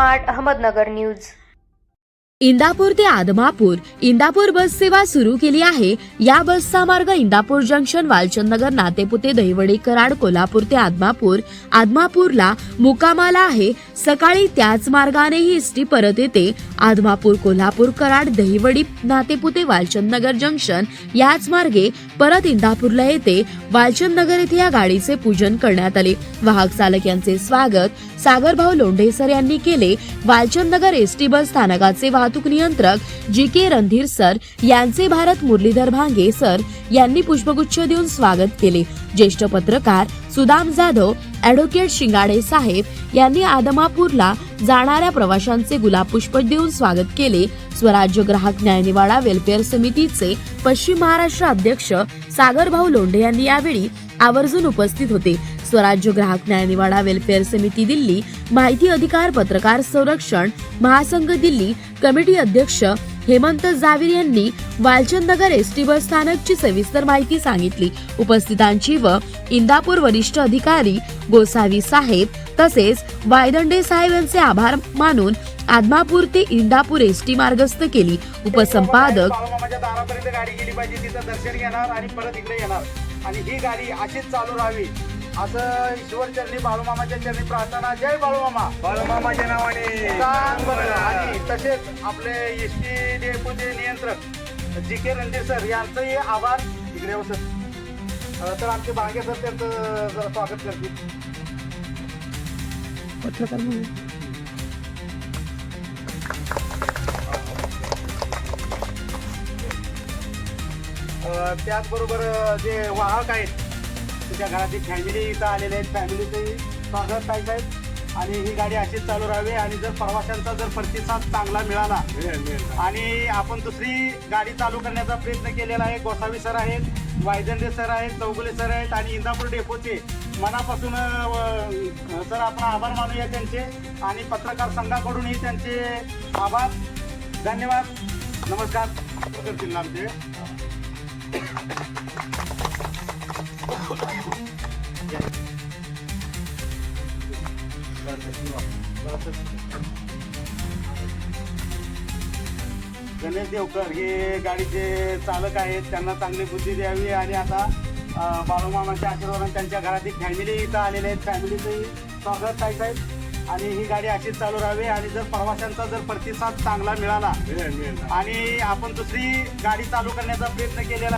Smart Ahmednagar news. Indapur ते आदमापूर इंदापूर बस सेवा सुरू केली आहे. या बसचा मार्ग इंदापूर जंक्शन वालचंदनगर नातेपुते दहिवडी कराड कोल्हापूर ते आदमापूर. आदमापूरला मुकामाला आहे. सकाळी त्याच मार्गाने ही एसटी परत येते. आदमापूर कोल्हापूर कराड दहिवडी नातेपुते वालचंदनगर जंक्शन याच मार्गे परत इंदापूरला येते वालचंदनगर येथे या गाडीचे पूजन करण्यात आले. वाहक चालक यांचे स्वागत सागरभाऊ लोंढेसर यांनी केले. वालचंदनगर एसटी बस स्थानकाचे वाहतूक नियंत्रक जी के रणधीर सर यांचे भारत मुरलीधर भांगे सर यांनी पुष्पगुच्छ देऊन स्वागत केले. ज्येष्ठ पत्रकार सुदाम जाधव ऍडव्होकेट शिंगाडे साहेब यांनी आदमापूरला जाणाऱ्या प्रवाशांचे गुलाब पुष्प देऊन स्वागत केले. स्वराज्य ग्राहक न्यायनिवाडा वेलफेअर समितीचे पश्चिम महाराष्ट्र अध्यक्ष सागरभाऊ लोंढे यांनी यावेळी आवर्जून उपस्थित होते. स्वराज्य ग्राहक न्यायनिवाडा वेलफेअर समिती दिल्ली माहिती अधिकार पत्रकार संरक्षण महासंघ दिल्ली कमिटी अध्यक्ष हेमंत जावीर यांनी वालचंदनगर एसटी बस स्थानकची सविस्तर माहिती सांगितली. उपस्थितांची व इंदापूर वरिष्ठ अधिकारी गोसावी साहेब तसेच वायदंडे साहेब यांचे आभार मानून आदमापूर ते इंदापूर एसटी मार्गस्थ केली. उपसंपादक गाडी गेली पाहिजे तिथं दर्शन घेणार आणि परत इकडे येणार. आणि ही गाडी अशीच चालू राहावी. असं ईश्वर चरणी बाळूमामाच्या चरणी प्रार्थना. जय बाळूमामा. बाळूमामाच्या नावाने. सांग बरं. आणि तसेच आपले एस टी डेपोचे नियंत्रक जी के रणधीर सर यांचंही आभार. इकडे हो सर. तर आमचे बांगे सर त्यांचं जरा स्वागत करतील. अ, त्याचबरोबर अ, जे वाहक आहेत तुझ्या घरातली फॅमिली इथं आलेले आहेत. फॅमिलीचंही स्वागत काय साहेब. आणि ही गाडी अशीच चालू राहावी. आणि जर प्रवाशांचा जर प्रतिसाद चांगला मिळाला आणि आपण दुसरी गाडी चालू करण्याचा प्रयत्न केलेला आहे. गोसावी सर आहेत वायदंडे सर आहेत चौगुले सर आहेत आणि इंदापूर डेपोचे मनापासून सर आपण आभार मानूया त्यांचे आणि पत्रकार संघाकडूनही त्यांचे आभार. धन्यवाद. नमस्कार. करतील आमचे. गणेश देवकर हे गाडीचे चालक आहेत त्यांना चांगली बुद्धी द्यावी आणि आता बाळूमामाच्या आशीर्वादाने त्यांच्या घरातील फॅमिली इथं आलेले आहेत. फॅमिलीचंही स्वागत आहे साहेब. आणि ही गाडी अशीच चालू राहावी आणि जर प्रवाशांचा जर प्रतिसाद चांगला मिळाला. आणि आपण दुसरी गाडी चालू करण्याचा प्रयत्न केलेला